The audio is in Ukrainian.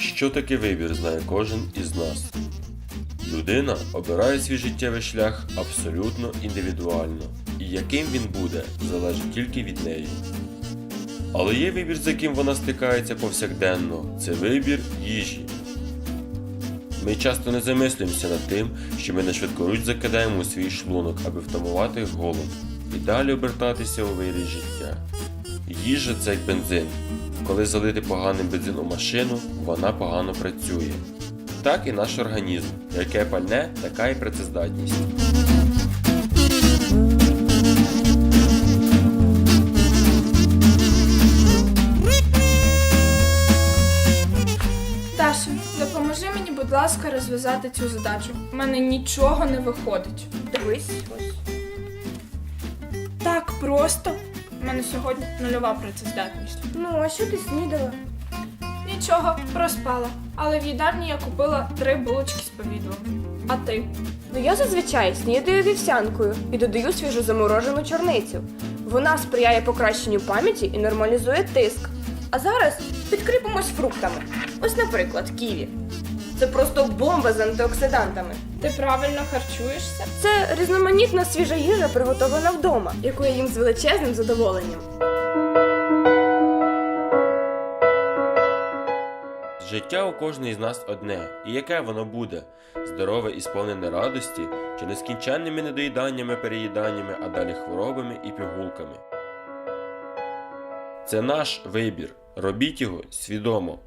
що таке вибір, знає кожен із нас. Людина обирає свій життєвий шлях абсолютно індивідуально, і яким він буде, залежить тільки від неї. Але є вибір, з яким вона стикається повсякденно це вибір їжі. Ми часто не замислюємося над тим, що ми на швидкоруч закидаємо у свій шлунок, аби втамувати голод і далі обертатися у вирі життя. Їжа це як бензин. Коли залити поганим бензин у машину, вона погано працює. Так і наш організм. Яке пальне, така і працездатність. Даша, допоможи мені, будь ласка, розв'язати цю задачу. У мене нічого не виходить. Дивись. Так просто. У мене сьогодні нульова працездатність. Ну, а що ти снідала? Нічого, проспала. Але в їдальні я купила три булочки з повідлом. А ти? Ну я зазвичай снідаю вівсянкою і додаю свіжу заморожену чорницю. Вона сприяє покращенню пам'яті і нормалізує тиск. А зараз підкріпимось фруктами. Ось, наприклад, ківі. Це просто бомба з антиоксидантами. Ти правильно харчуєшся? Це різноманітна свіжа їжа, приготовлена вдома, яку я їм з величезним задоволенням. Життя у кожної з нас одне, і яке воно буде? Здорове і сповнене радості, чи нескінченними недоїданнями, переїданнями, а далі хворобами і пігулками. Це наш вибір. Робіть його свідомо.